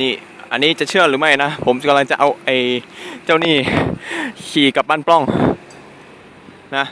นี่อันนี้จะเชื่อหรือไม่นะ ผมกำลังจะเอาไอ้เจ้านี่ขี่กับบ้านปล้องนะ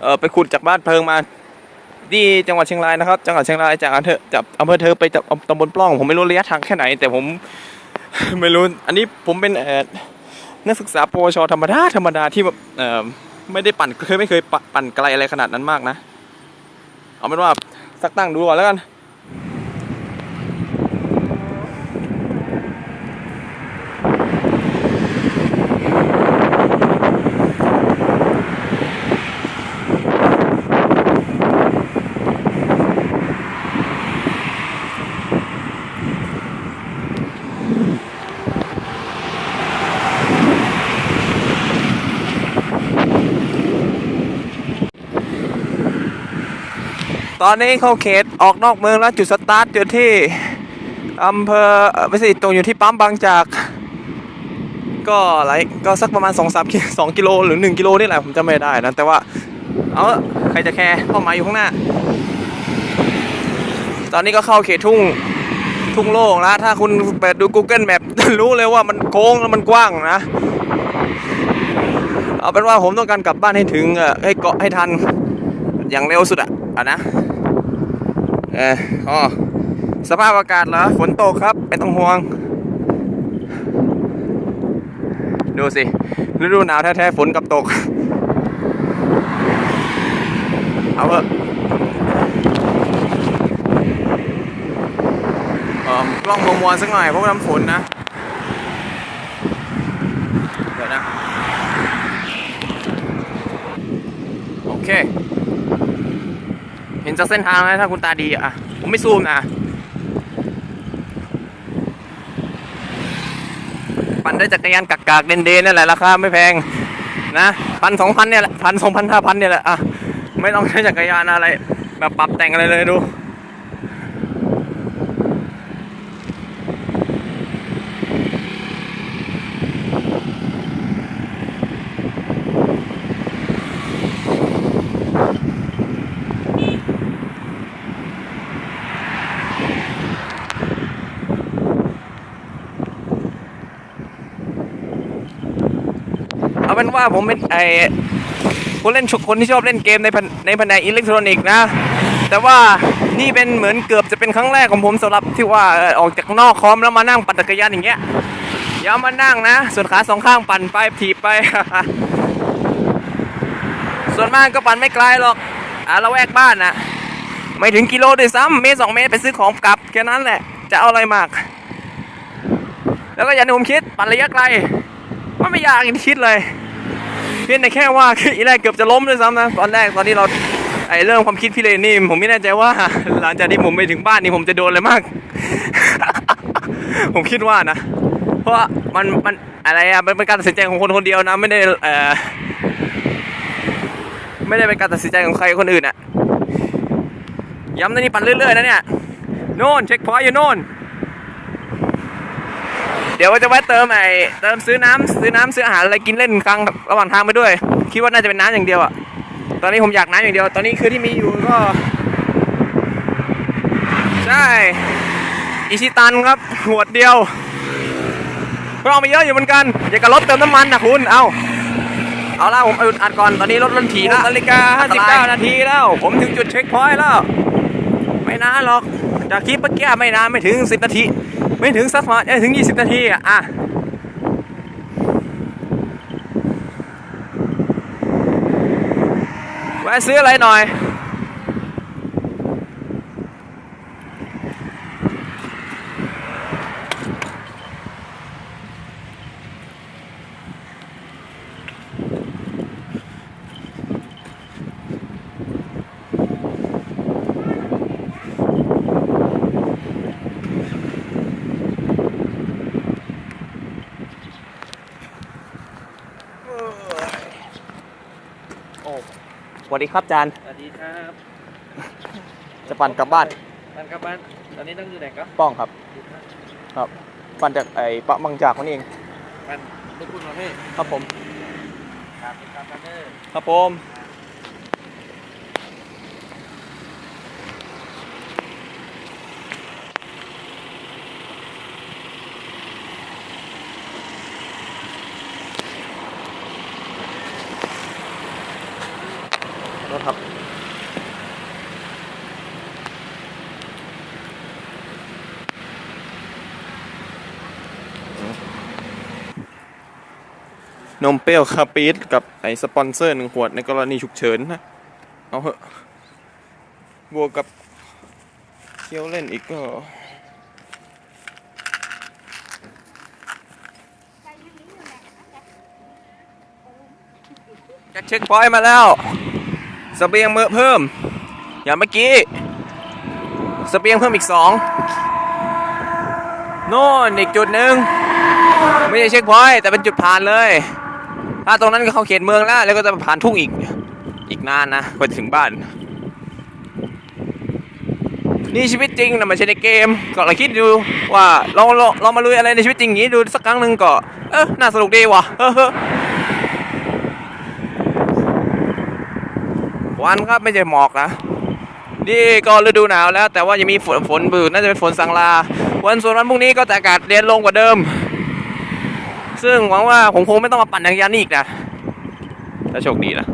เออไปขุดจากบ้านเพลิงมาที่จังหวัดเชียงรายนะครับ จังหวัดเชียงรายจากอำเภอจากอำเภอเธอไปจากตำบลปล้อง ผมไม่รู้ระยะทางแค่ไหน แต่ผมไม่รู้อันนี้ผมเป็นเออนักศึกษาปวชธรรมดาธรรมดาที่แบบเออไม่ได้ปั่นเคยไม่เคยปะปั่นไกลอะไรขนาดนั้นมากนะ เอาเป็นว่าสักตั้งดูก่อนแล้วกัน ตอนนี้เข้าเขตออกนอกเมืองแล้วจุดสตาร์ทอยู่ที่อำเภอไม่ใช่ตรงอยู่ที่ปั๊มบางจาก ก็หลายก็สักประมาณ2 3กิสองกิโลหรือ 1 กิโลนี่แหละผมจำไม่ได้นะ แต่ว่า เอาใครจะแคร์เป้าหมายอยู่ข้างหน้า ตอนนี้ก็เข้าเขตทุ่งทุ่งโล่งแล้วถ้าคุณเปิดดู Google Map รู้เลยว่ามันโค้งแล้วมันกว้างนะ เอาเป็นว่าผมต้องการกลับบ้านให้ถึงให้เกาะให้ทันอย่างเร็วสุดอะอะนะ เอออ๋อสภาพอากาศเหรอ ฝนตกครับไม่ต้องห่วง ดูสิ ฤดูหนาวแท้ๆ ฝนกับตก เอาเถอะเอ่อกล้องมัวๆสักหน่อยเพราะน้ำฝนนะ เดี๋ยวนะ โอเค นจากเส้นทางแล้วถ้าคุณตาดีอะ ผมไม่ซูมนะ ปั่นได้จักรยานกากๆเดนๆนั่นแหละราคาไม่แพงนะพันสองพันเนี่ยแหละพันสองพันห้าพันเนี่ยแหละอะ ไม่ต้องใช้จักรยานอะไร แบบปรับแต่งอะไรเลยดู ว่าผมเป็นไอคนเล่นชกคนที่ชอบเล่นเกมในแผนในแผนกอิเล็กทรอนิกส์นะ แต่ว่านี่เป็นเหมือนเกือบจะเป็นครั้งแรกของผมสำหรับที่ว่าออออกจากนอกคอมแล้วมานั่งปั่นจักรยานอย่างเงี้ยอย่ามานั่งนะ ส่วนขาสองข้างปั่นไปถีบไป ส่วนมากก็ปั่นไม่ไกลหรอกอะเราแวกบ้านนะไม่ถึงกิโลด้วยซ้ำเมตรสองเมตรไปซื้อของกลับแค่นั้นแหละ จะเอาอะไรมาก แล้วก็อย่าหนุ่มคิดปั่นระยะไกลมันไม่ยากอย่างที่คิดเลย เพียงแต่แค่ว่าอีแรกเกือบจะล้มด้วยซ้ำนะตอนแรกตอนที่เราไอเรื่องความคิดพี่เลนนี่ผมไม่แน่ใจว่า หลังจากที่ผมไปถึงบ้านนี่ผมจะโดนอะไรมาก ผมคิดว่านะ เพราะมันมันอะไรอะมันเป็นการตัดสินใจของคนคนเดียวนะไม่ได้เออไม่ได้เป็นการตัดสินใจของใครคนอื่นอะย้ำนะนี่ปั่นเรื่อยๆนะเนี่ยโน่นเช็คพอยต์อยู่โน่น เดี๋ยวว่าจะแวะเติมไอ้เติมซื้อน้ำซื้อน้ำซื้ออาหารอะไรกินเล่นกลางระหว่างทางไปด้วย คิดว่าน่าจะเป็นน้ำอย่างเดียวอะตอนนี้ผมอยากน้ำอย่างเดียว ตอนนี้คือที่มีอยู่ก็ใช่อิชิตันครับหัวดเดียวก็เอามาเยอะอยู่เหมือนกันอย่ากับรถเติมน้ำมันนะคุณเอาเอาละผมเอาอัดก่อนตอนนี้รถเริ่มถี่แล้วนาฬิกา59นาทีแล้ว ผมถึงจุดเช็คพอยต์แล้ว ไม่นานหรอกจากคลิปเมื่อกี้ไม่นานไม่ถึง 10 นาที ไม่ถึงสักประมาณไม่ถึง 20 นาทีอะอะแวะซื้ออะไรหน่อย วัสดีครับจานสวัสดีครับจะปั่นกลับบ้านบ้านครับบ้าน ตอนนี้ต้องอยู่ไหนครับป้องครับ ครับ ปั่นจากไอ้ปะบางจากนั่นเองบ้านไม่พูดมาเพ่ครับผม ครับเป็นครับเนอร์ครับผมครับ นมเปรี้ยวคาปีดกับไอสปอนเซอร์หนึ่งขวดในกรณีฉุกเฉินนะ เอาเหอะบวกกับเคี้ยวเล่นอีกก็จากเช็คพอยต์มาแล้ว สเสบียงมือเพิ่ม อย่างเมื่อกี้สเสบียงเพิ่มอีกสองโน่นอีกจุดหนึ่งไม่ใช่เช็คพอยต์แต่เป็นจุดผ่านเลย ถ้าตรงนั้นก็เข้าเขตเมืองแล้ว แล้วก็จะผ่านทุ่งอีกอีกนานนะกว่าจะถึงบ้าน นี่ชีวิตจริงนะมันใช่ในเกมก็ลองคิดดูว่าลองลองลองมาลุยอะไรในชีวิตจริงอย่างนี้ดูสักครั้งหนึ่งก็เออน่าสนุกดีว่ะ วันครับไม่ใช่หมอกนะนี่ก็ฤดูหนาวแล้ว แต่ว่ายังมีฝนฝนอยู่น่าจะเป็นฝนสังลา วันส่วนวันพรุ่งนี้ก็จะอากาศเย็นลงกว่าเดิม ซึ่งหวังว่าผมคงไม่ต้องมาปั่นจักรยานนี่อีกนะถ้าโชคดีนะ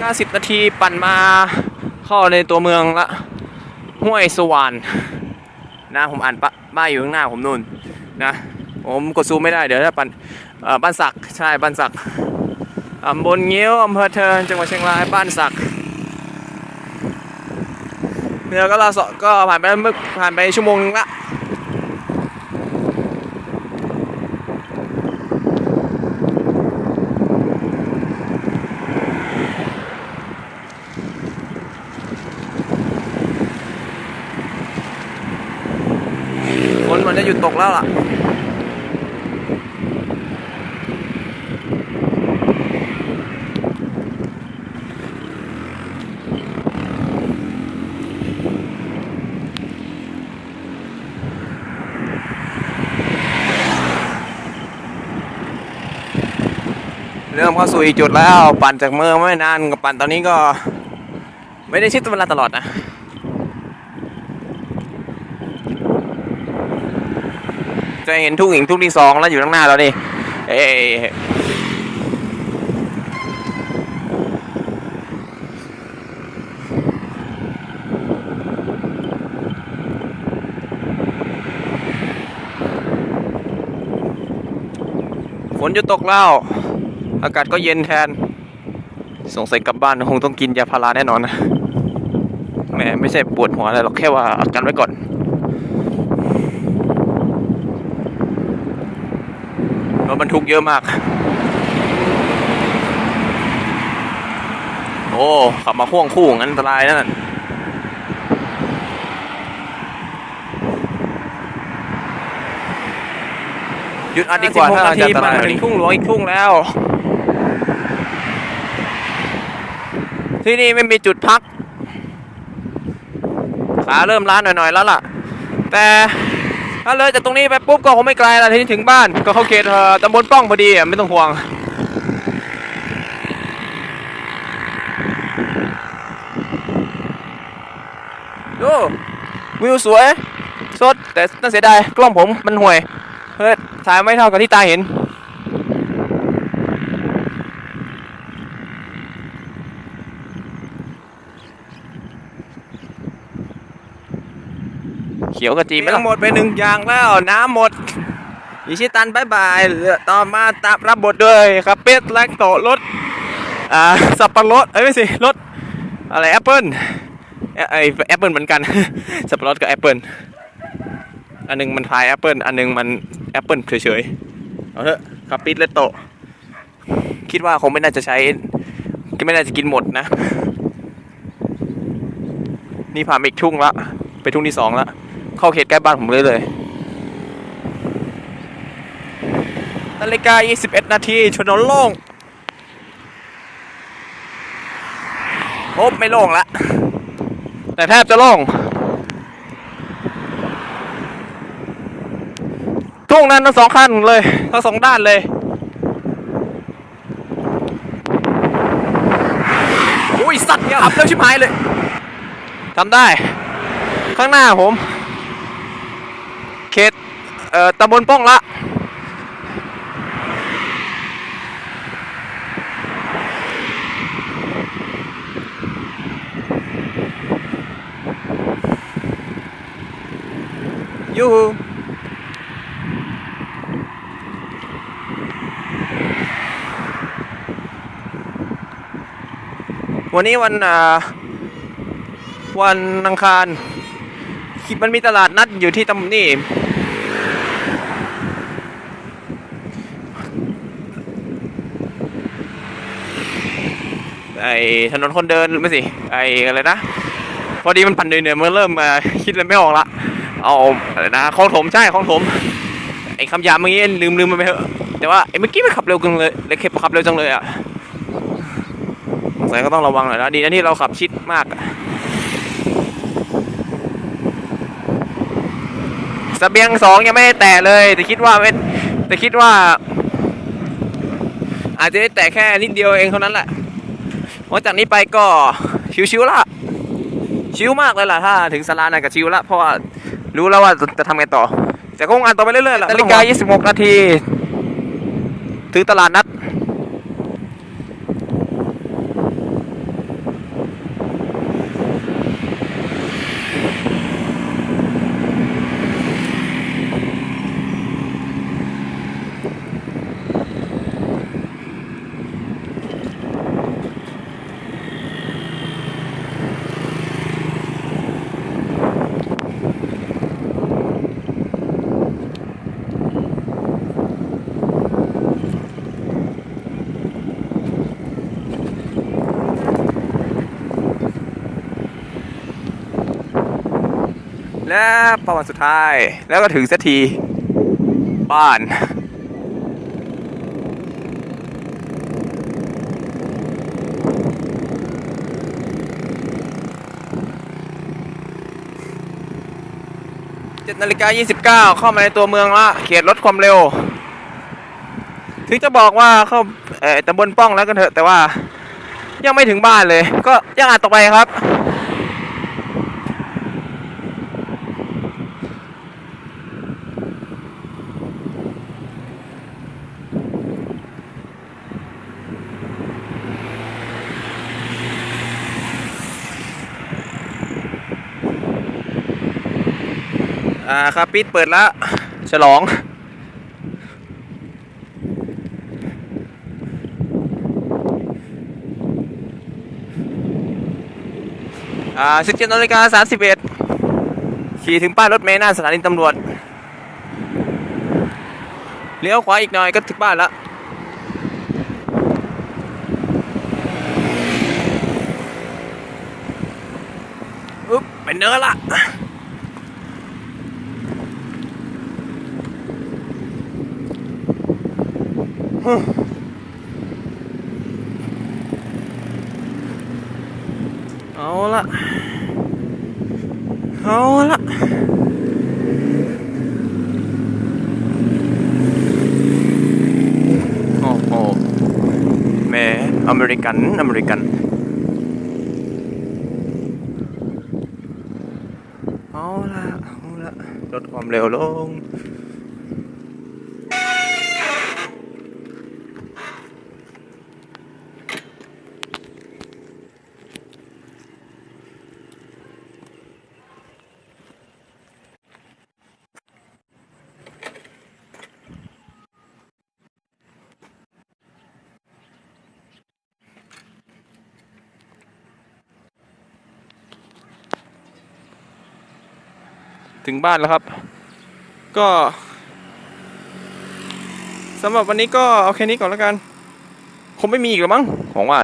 ห้าสิบนาทีปั่นมาเข้าในตัวเมืองละ ห้วยสวรรณนะผมอ่านป้ายอยู่ข้างหน้าผมนู่นนะผมกดซูมไม่ได้เดี๋ยวถ้าปันบ้านสักใช่บ้านสักตำบลเงี้ยวอำเภอเทิงจังหวัดเชียงรายบ้านสักเนี่ยก็เราก็ผ่านไปเมื่อผ่านไปชั่วโมงนึงละ ฝนมันตกแล้วล่ะเริ่มเข้าสู่อีกจุดแล้ว ปั่นจากเมืองไม่นานกับปั่นตอนนี้ก็ ไม่ได้ชิดเวลาตลอดนะ จะเห็นทุ่งหิงทุ่งที่สองแล้วอยู่ข้างหน้าเราดิเอ้ยฝนจะตกแล้ว อากาศก็เย็นแทน สงสัยกลับบ้านคงต้องกินยาพาราแน่นอนนะแหมไม่ใช่ปวดหัวอะไรหรอกแค่ว่าอาการไว้ก่อน ร ถบรรทุกเยอะมาก โอ้ขับมาพ่วงคู่งั้นอันตรายนั่นนะหยุดอัดดีกว่าถ้าจะอันตรายถึงทุ่งหลวงอีกทุ่งแล้ว ที่นี่ไม่มีจุดพัก ขาเริ่มล้าหน่อยๆแล้วล่ะ แต่ ถ้าเลยจากตรงนี้ไปปุ๊บก็คงไม่ไกลแล้วทีนี้ถึงบ้านก็เข้าเขตเอ่อตำบลป้องพอดีอะไม่ต้องห่วงดูวิวสวย สด แต่น่าเสียดายกล้องผมมันห่วยเฮ้ยถ่ายไม่เท่ากับที่ตาเห็น ขียวกะจีไม่ต้องหมดไปหนึ่งอย่างแล้วน้ำหมดอิชิตันบายบายเต่อมาตามรับบทด้วยครับเป็ดแลกโตรถอ่าสับปะรดเอ้ยไม่สิรถอะไรแอปเปิลไอแอปเปิลเหมือนกัน สับปะรดกับแอปเปิลอันหนึงมันพายแอปเปิลอันหนึงมันแอปเปิลเฉยๆเอาเถอะครับปิดเลตโตคิดว่าคงไม่น่าจะใช้ก็ไม่น่าจะกินหมดนะ นี่ผ่านอีกทุ่งละไปทุ่งที่สองละ เข้าเขตใกล้บ้านผมเลยเลยนาฬิกา 21 นาทีถนนโล่งโอ้ไม่โล่งละแต่แทบจะโล่งทุ่งนั้นทั้งสองขั้นเลยทั้งสองด้านเลยอุ้ยสัตว์ขับเร็วชิบหายเลยทำได้ ข้างหน้าผม เอ่อตำบลป้องละยูฮูวันนี้วันอ่าวันอังคารคิดมันมีตลาดนัดอยู่ที่ตำนี่ ไอถนนคนเดินไม่สิไออะไรนะพอดีมันปั่นเหนื่อยๆมันเริ่มคิดอะไรไม่ออกละเอาอะไรนะคลองถมใช่คลองถมไอคำหยาบเมื่อกี้ลืมลืมมันไปเถอะแต่ว่าไอเมื่อกี้มันขับเร็วจังเลยเล็กขับเร็วจังเลยอะสงสัยก็ต้องระวังหน่อยนะดีนะที่เราขับชิดมากอะเสเบียงสองยังไม่ได้แตะเลย แต่คิดว่าไม่แต่คิดว่า อาจจะได้แตะแค่นิดเดียวเองเท่านั้นแหละ เพราะจากนี้ไปก็ชิวๆละชิวมากเลยล่ะถ้าถึงสาราน่ะก็ชิวละเพราะว่ารู้แล้วว่าจะทำไงต่อแต่ก็คงอ่านต่อไปเรื่อยๆแหละนาฬิกา26 นาทีถึงตลาดนัด และประวัติสุดท้ายแล้วก็ถึงสักทีบ้านเจ็ดนาฬิกายี่สิบเก้าเข้ามาในตัวเมืองละเขตลดความเร็ว ถึงจะบอกว่าเข้าเอ่อตำบลป้องแล้วกันเถอะ แต่ว่ายังไม่ถึงบ้านเลย ก็ยังอ่านต่อไปครับ อ่าครับปิดเปิดแล้วฉลอง อ่า17นาฬิกา31ขี่ถึงป้ายรถเมล์หน้าสถานีตำรวจ เลี้ยวขวาอีกหน่อยก็ถึงบ้านล้วอุ๊บเป็นเนื้อละ เอาละเอาละโอ้โหแม่อเมริกัน อเมริกัน เอาละเอาละลดความเร็วลง ถึงบ้านแล้วครับ ก็สำหรับวันนี้ก็เอาแค่นี้ก่อนแล้วกัน คงไม่มีอีกแล้วมั้งของว่า